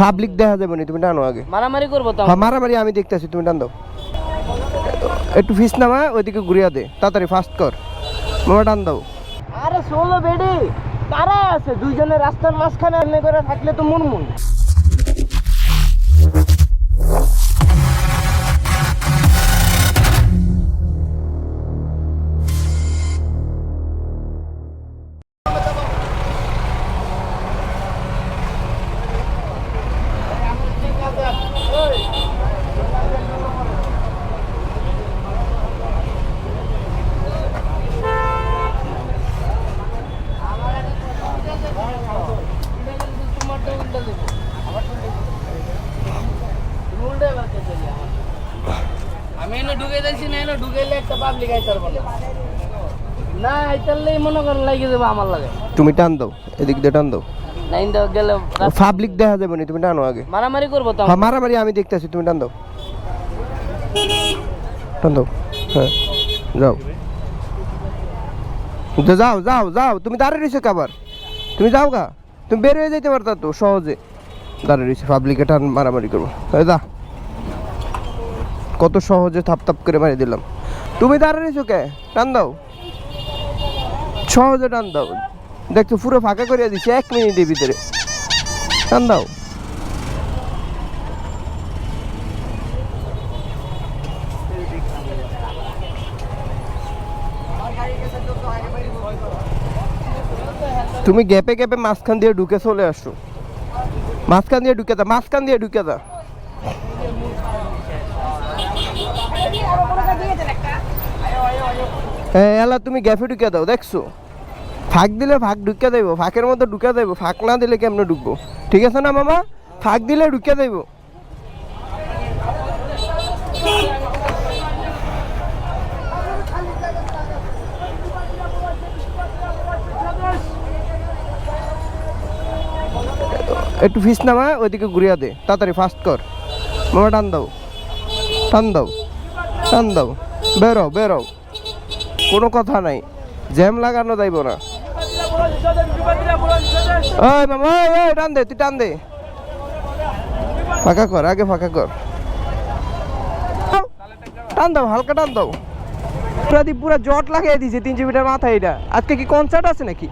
Public দেখা যাবে না তুমি টানো আগে। মারামারি করব তো হ্যাঁ মারামারি আমি দেখতেছি তুমি টান দাও। একটু ফিস নামা ওইদিকে ঘুরিয়া দে। তাড়াতাড়ি ফাস্ট কর। মামা টান দাও। আরে ষোলো বেডি। কারা আছে? দুইজনের রাস্তার মাঝখানে এমনি করে থাকলে তো মুনমুন। আমি এনে ঢুকে যাচ্ছি না এনে ঢুকেলে একটা পাবলিক আইতার বলে। না আইতারলেই মনে করেন লাগিয়ে দেবো আমার লাগে। তুমি টান দাও এদিক দিয়ে টান দাও। না ইন্দা গেলে পাবলিক দেখা যাবে না তুমি টানো আগে। মারামারি করব তো হ্যাঁ মারামারি আমি দেখতেছি তুমি টান দাও। টান দাও হ্যাঁ যাও। যাও যাও যাও তুমি দাঁড়িয়ে রয়েছো কাবার তুমি যাও গা। তুমি বের হয়ে যেতে পারতা তো, সহজে। দাঁড়িয়ে রয়েছে পাবলিকে টান মারামারি করব। দা কত সহজে থাপ থাপ করে মারি দিলাম। তুমি দাঁড়িয়ে রয়েছো কে? টান দাও। সহজে টান দাও। দেখছ, পুরো ফাঁকা করিয়া দিচ্ছে এক মিনিটের ভিতরে। টান দাও। তুমি গ্যাপে গ্যাপে মাঝখান দিয়ে ঢুকে চলে আসছো মাঝখান দিয়ে ঢুকে দা মাঝখান দিয়ে ঢুকে দা হ্যাঁ এলা, তুমি গ্যাপে ঢুকে দাও, দেখছ? ফাঁক দিলে ফাঁক ঢুকে দেবো, ফাঁকের মধ্যে ঢুকে দেবো, ফাঁক না দিলে কেমনে ঢুকবো? ঠিক আছে না মামা? ফাঁক দিলে ঢুকে দেবো। একটু ফিস নামা ওইদিকে ঘুরিয়া দে। তাড়াতাড়ি ফাস্ট কর। মামা টান দাও। টান দাও। টান দাও। বেরো বেরো। কোনো কথা নাই। জ্যাম লাগানো যাইব না। ওই মামা ওই টান দে তুই টান দে। ফাঁকা কর আগে ফাঁকা কর। টান দাও হালকা টান দাও। পুরা দি পুরা জট লাগিয়ে দিছে তিনশো মিটার মাথায় এটা আজকে কি কনসার্ট আছে নাকি?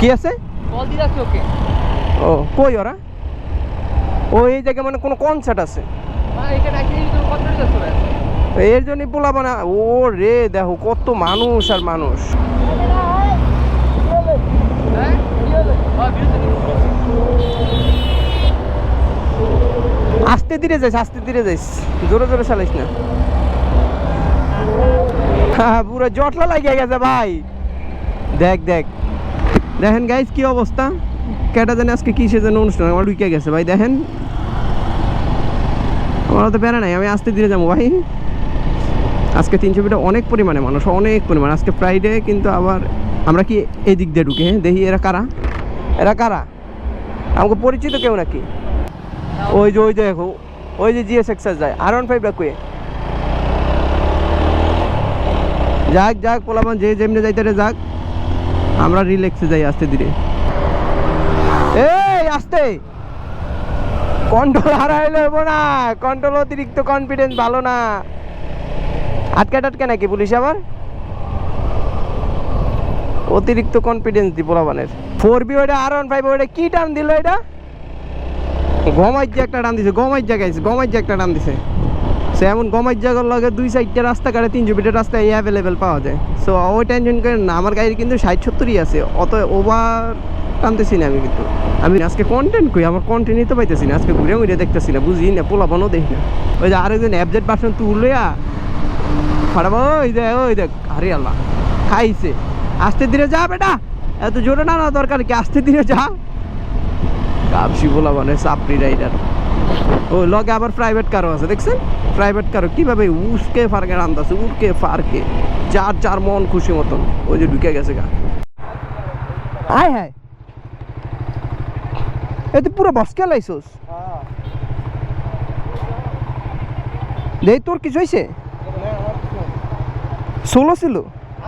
কি আছে? কল দিয়ে যাচ্ছি ওকে? ও কই ওরা? ও এই জায়গায় মানে কোনো কনসার্ট আছে? এর জন্যই বলাবো না ও রে দেখো কত মানুষ আর মানুষ। হ্যাঁ? আস্তে ধীরে যাইস আস্তে ধীরে যাইস। জোরে জোরে চালাইস না। হ্যাঁ পুরো জটলা লাগিয়ে গেছে ভাই। দেখ দেখ। দেখেন গাইজ কি অবস্থা? কেটা জানে আজকে কিসে যেন অনুষ্ঠান? আমার ঢুকে গেছে ভাই, দেখেন। আমার তো প্যারা নাই, আমি আস্তে ধীরে যাব ভাই। আজকে তিনশো মিটার অনেক পরিমাণে মানুষ, অনেক পরিমাণ। আজকে ফ্রাইডে কিন্তু আবার আমরা কি এই দিক দিয়ে ঢুকে হ্যাঁ? দেখি এরা কারা? এরা কারা? আমাকে পরিচিত কেউ নাকি? ওই যে ওই যে দেখো, ওই যে জিএস এক্সাস যায় আর ওয়ান ফাইভ রাখুয়ে যাক যাক, পোলাপান, যে যেমনি যাইতে যাক। আমরা রিল্যাক্সে যাই আস্তে ধীরে। এই, আস্তে। কন্ট্রোল হারাইলে হব না। কন্ট্রোল অতিরিক্ত কনফিডেন্স ভালো না। আটকে টাটকে নাকি পুলিশ আবার? অতিরিক্ত কনফিডেন্স দি পোলাপানের। ফোর বি ওইটা, আর ওয়ান ফাইভ ওইটা, কি টান দিল এটা? গমাইর যে একটা টান দিছে গমাইর জায়গায় গমাইর যে একটা টান দিছে। সে এমন গমাইর জায়গার লগে দুই সাইডটা রাস্তা কাটে তিনশো ফিটের রাস্তায় অ্যাভেলেবেল পাওয়া যায়। সো ওই টেনশন করেন না, আমার গাড়ি কিন্তু ষাট সত্তরই আছে, অত ওভার টানতেছি না আমি কিন্তু। আমি আজকে কন্টেন্ট করি আমার কন্টেন্টই তো পাইতেছি না, আজকে ঘুরে ঘুরে দেখতেছি না, বুঝি না, পোলাপানও দেখি না। ওই যে আরেকজন অ্যাবজেট বাসন তুললে ফাটাবো ওই দেখ ওই দেখ, আরে আল্লাহ, খাইছে। আস্তে ধীরে যা বেটা, এত জোরে না না দরকার কি? আস্তে ধীরে যা। কাপসি বলা মানে সাপড়ি রাইডার ও লগে আবার প্রাইভেট কারও আছে, দেখছেন? প্রাইভেট কারও কীভাবে উসকে ফারকে আনতেছে উড়কে ফারকে যার যার মন খুশি মতন ওই যে ঢুকে গেছে গা। আয় হায় এতে পুরো বসকে লাইছস দেই তোর কিছু হয়েছে ষোলো ছিল?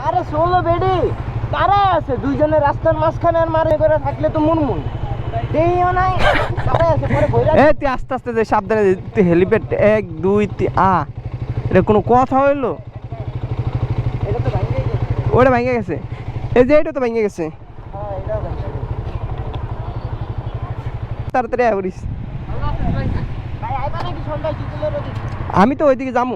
আরে ষোলো বেডি তারা আছে দুইজনে রাস্তার মাঝখানে আর মারে করে থাকলে তো মুনমুন। তুই আস্তে আস্তে যে সাবধানে তুই হেলিপ্যাড এক দুই আ এটা কোনো কথা হইল? ওটা ভেঙে গেছে? এই যে এটা তো ভেঙে গেছে। তাড়াতাড়ি আয় করিস আমি তো ওইদিকে যাব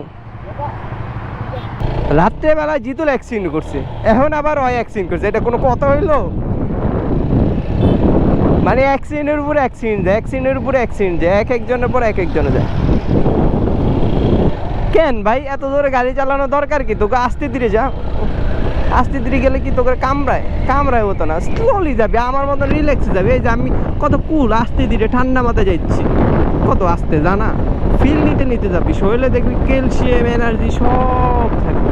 রাত্রেবেলায় জিতুল অ্যাক্সিডেন্ট করছে। এখন আবার ওই অ্যাক্সিডেন্ট করছে। এটা কোনো কথা হইল? মানে অ্যাক্সিডেন্টের উপরে অ্যাক্সিডেন্ট যায় অ্যাক্সিডেন্টের উপর অ্যাক্সিডেন্ট যায় এক একজনের পর এক একজনে যায়। কেন ভাই, এত জোরে গাড়ি চালানো দরকার কি? তোকে আস্তে ধীরে যা। আস্তে ধীরে গেলে কি তোকে কামড়ায়? কামড়ায় হতো না। স্লোলি যাবে, আমার মতো রিল্যাক্সে যাবে। এই যে আমি কত কুল আস্তে ধীরে ঠান্ডা মাথায় যাচ্ছি। কত আস্তে, জানা? ফিল নিতে নিতে যাবি। শরীরে দেখবি ক্যালসিয়াম এনার্জি সব থাকবে